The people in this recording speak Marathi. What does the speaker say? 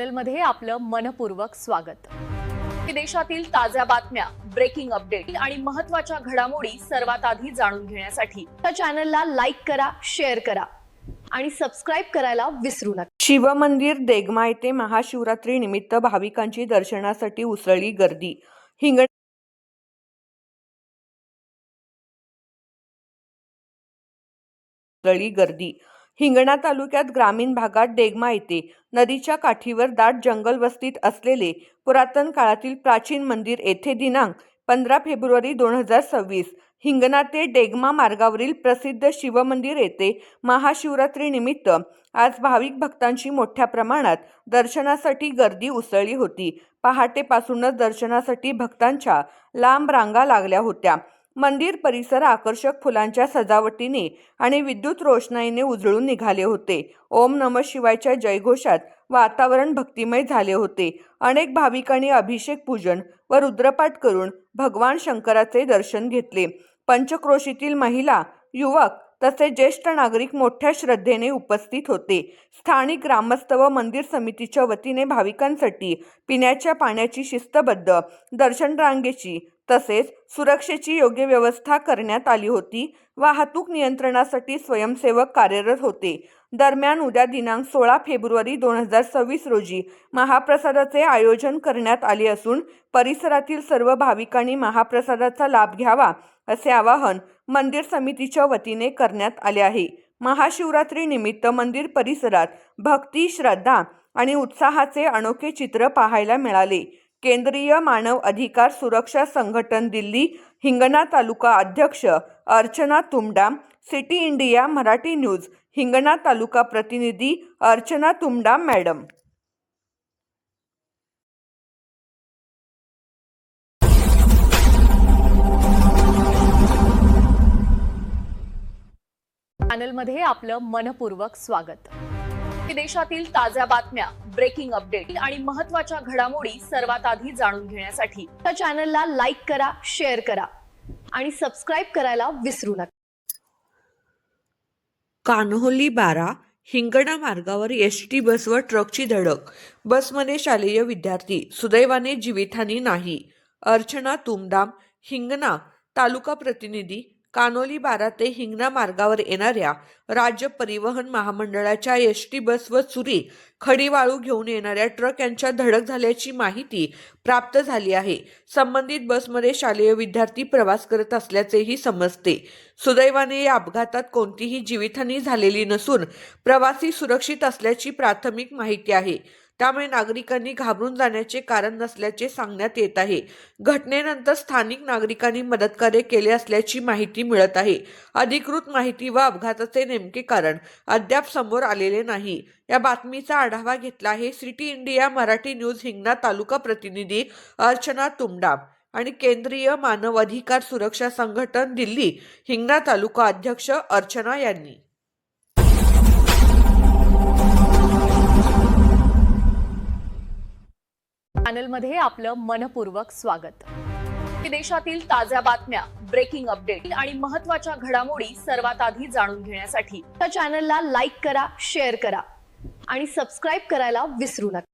चॅनलमध्ये आपलं मनपूर्वक स्वागत. देशातील ताज्या बातम्या ब्रेकिंग अपडेट आणि महत्त्वाच्या घडामोडी सर्वात आधी जाणून घेण्यासाठी त्या चॅनलला लाईक करा शेअर करा आणि सबस्क्राईब करायला विसरू नका. शिवमंदिर देगमा येथे महाशिवरात्री निमित्त भाविकांची दर्शनासाठी उसळली गर्दी. हिंगण गर्दी. हिंगणा तालुक्यात ग्रामीण भागात डेगमा येथे नदीच्या काठीवर दाट जंगल वस्तीत असलेले पुरातन काळातील प्राचीन मंदिर येथे दिनांक पंधरा फेब्रुवारी दोन हजार सव्वीस हिंगणा ते डेगमा मार्गावरील प्रसिद्ध शिवमंदिर येथे महाशिवरात्रीनिमित्त आज भाविक भक्तांची मोठ्या प्रमाणात दर्शनासाठी गर्दी उसळली होती. पहाटेपासूनच दर्शनासाठी भक्तांच्या लांब रांगा लागल्या होत्या. मंदिर परिसर आकर्षक फुलांच्या सजावटीने आणि विद्युत रोषणाईने उजळून निघाले होते. ओम नम शिवायच्या जयघोषात वातावरण भक्तिमय झाले होते. अनेक भाविकांनी अभिषेक पूजन व रुद्रपाठ करून भगवान शंकराचे दर्शन घेतले. पंचक्रोशीतील महिला युवक तसे ज्येष्ठ नागरिक मोठ्या श्रद्धेने उपस्थित होते. स्थानिक ग्रामस्थ व मंदिर समितीच्या वतीने भाविकांसाठी पिण्याच्या पाण्याची शिस्तबद्ध दर्शन रांगेची तसेच सुरक्षेची योग्य व्यवस्था करण्यात आली होती. वाहतूक नियंत्रणासाठी स्वयंसेवक कार्यरत होते. दरम्यान उद्या दिनांक सोळा फेब्रुवारी दोन हजार सव्वीस रोजी महाप्रसादाचे आयोजन करण्यात आले असून परिसरातील सर्व भाविकांनी महाप्रसादाचा लाभ घ्यावा असे आवाहन मंदिर समितीच्या वतीने करण्यात आले आहे. महाशिवरात्री निमित्त मंदिर परिसरात भक्ती श्रद्धा आणि उत्साहाचे अनोखे चित्र पाहायला मिळाले. केंद्रीय मानव अधिकार सुरक्षा संघटन दिल्ली हिंगणा तालुका अध्यक्ष Archana Tumdam City India Marathi news Hingna taluka प्रतिनिधी अर्चना तुमडाम मॅडम. चॅनलमध्ये आपलं मनपूर्वक स्वागत. देशातील ताज्या बातम्या ब्रेकिंग अपडेट आणि महत्त्वाच्या घडामोडी सर्वात आधी जाणून घेण्यासाठी त्या चॅनलला लाईक करा शेअर करा आणि सबस्क्राईब करायला विसरू नका. कान्होली बारा हिंगणा मार्गावर एस टी बस ट्रकची धडक. बसमध्ये शालेय विद्यार्थी सुदैवाने जीवितहानी नाही. अर्चना तुमदाम हिंगणा तालुका प्रतिनिधी कानोली बारा ते हिंगणा मार्गावर येणाऱ्या राज्य परिवहन महामंडळाच्या एस टी बस व चुरी खडीवाळू घेऊन येणाऱ्या ट्रक यांच्या धडक झाल्याची माहिती प्राप्त झाली आहे. संबंधित बसमध्ये शालेय विद्यार्थी प्रवास करत असल्याचेही समजते. सुदैवाने या अपघातात कोणतीही जीवितहानी झालेली नसून प्रवासी सुरक्षित असल्याची प्राथमिक माहिती आहे. त्यामुळे नागरिकांनी घाबरून जाण्याचे कारण नसल्याचे सांगण्यात येत आहे. घटनेनंतर स्थानिक नागरिकांनी मदतकार्य केले असल्याची माहिती मिळत आहे. अधिकृत माहिती व अपघाताचे नेमके कारण अद्याप समोर आलेले नाही. या बातमीचा आढावा घेतला आहे City India Marathi news Hingna taluka प्रतिनिधी अर्चना तुमडाम आणि केंद्रीय मानव अधिकार सुरक्षा संघटन दिल्ली हिंगणा तालुका अध्यक्ष अर्चना यांनी. चॅनलमध्ये आपलं मनपूर्वक स्वागत. देशातील ताज्या बातम्या ब्रेकिंग अपडेट आणि महत्त्वाच्या घडामोडी सर्वात आधी जाणून घेण्यासाठी त्या चॅनलला लाईक करा शेअर करा आणि सबस्क्राईब करायला विसरू नका.